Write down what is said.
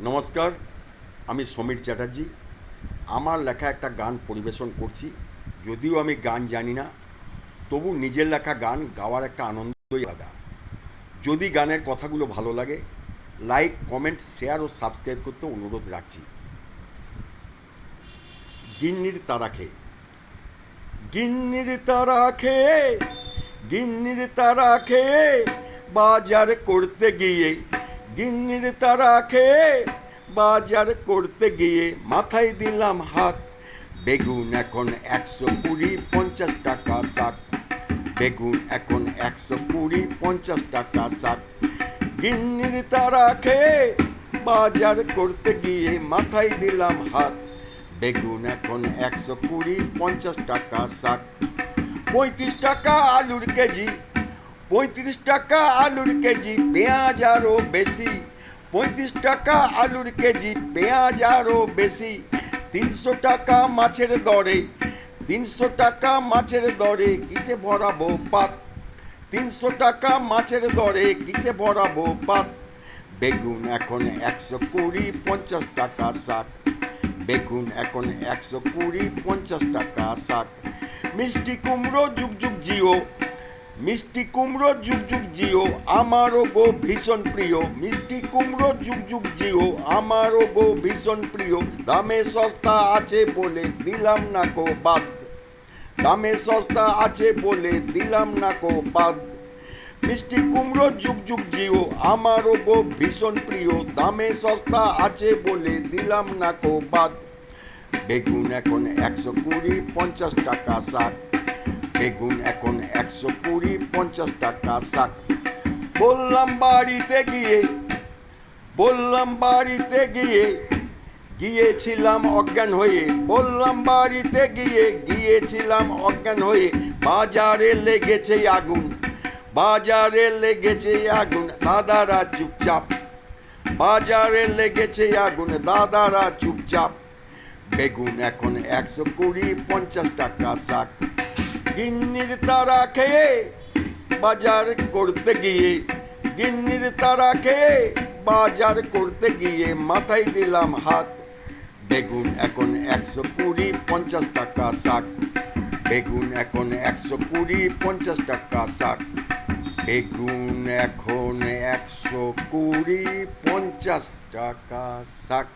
নমস্কার, আমি সমীর চ্যাটার্জি। আমার লেখা একটা গান পরিবেশন করছি। যদিও আমি গান জানি না, তবু নিজের লেখা গান গাওয়ার একটা আনন্দই আলাদা। যদি গানের কথাগুলো ভালো লাগে, লাইক, কমেন্ট, শেয়ার ও সাবস্ক্রাইব করতে অনুরোধ রাখছি। গিন্নির তারা খেয়ে। গিন্নির তারা খেয়ে, গিন্নির তারা খেয়ে, বাজার করতে গিয়ে গিন্নির তারা খেয়ে বাজার করতে গিয়ে মাথায় দিলাম হাত। বেগুন এখন একশো কুড়ি পঞ্চাশ টাকা ষাট। বেগুন এখন একশো কুড়ি পঞ্চাশ টাকা ষাট। গিন্নির তারা খেয়ে বাজার করতে গিয়ে মাথায় দিলাম হাত। বেগুন এখন একশো কুড়ি পঞ্চাশ টাকা ষাট। পঁয়ত্রিশ টাকা আলুর কেজি। পঁয়ত্রিশ টাকা আলুর কেজি, পেঁয়াজ আরও বেশি। পঁয়ত্রিশ টাকা আলুর কেজি, পেঁয়াজ আরও বেশি। তিনশো টাকা মাছের দরে, তিনশো টাকা মাছের দরে কিসে ভরাবো পাত? তিনশো টাকা মাছের দরে কিসে ভরাবো পাত? বেগুন এখন একশো কুড়ি পঞ্চাশ টাকা ষাট। বেগুন এখন একশো কুড়ি পঞ্চাশ টাকা ষাট। মিষ্টি কুমড়ো যুগ যুগ জিও মিষ্টি কুমড়ো যুগ যুগ জিও, আমারও গো ভীষণ প্রিয়। মিষ্টি কুমড়ো যুগ যুগ জিও, আমারও গো ভীষণ প্রিয়। দামে সস্তা আছে বলে দিলাম না কো বাদ। দামে সস্তা আছে বলে দিলাম না কো বাদ। মিষ্টি কুমড়ো যুগ যুগ জিও, আমারও গো ভীষণ প্রিয়। দামে সস্তা আছে বলে দিলাম না কো বাদ। বেগুন এখন একশো কুড়ি, পঞ্চাশ টাকা ষাট। বেগুন এখন একশো কুড়ি, পঞ্চাশ টাকা ষাট বললাম বাড়িতে গিয়ে, বললাম বাড়িতে গিয়ে, গিয়েছিলাম অজ্ঞান হয়ে। বললাম বাড়িতে গিয়ে, গিয়েছিলাম অজ্ঞান হয়ে। বাজারে লেগেছে আগুন, বাজারে লেগেছে আগুন, দাদারা চুপচাপ। বাজারে লেগেছে আগুন, দাদারা চুপচাপ। বেগুন এখন একশো কুড়ি, পঞ্চাশ টাকা ষাট গিন্নির তারা খেয়ে বাজার করতে গিয়ে, গিন্নির তারা খেয়ে বাজার করতে গিয়ে মাথায় দিলাম হাত। বেগুন এখন একশো কুড়ি পঞ্চাশ টাকা শাক। বেগুন এখন একশো কুড়ি পঞ্চাশ টাকা শাক। বেগুন এখন একশো কুড়ি পঞ্চাশ টাকা ষাট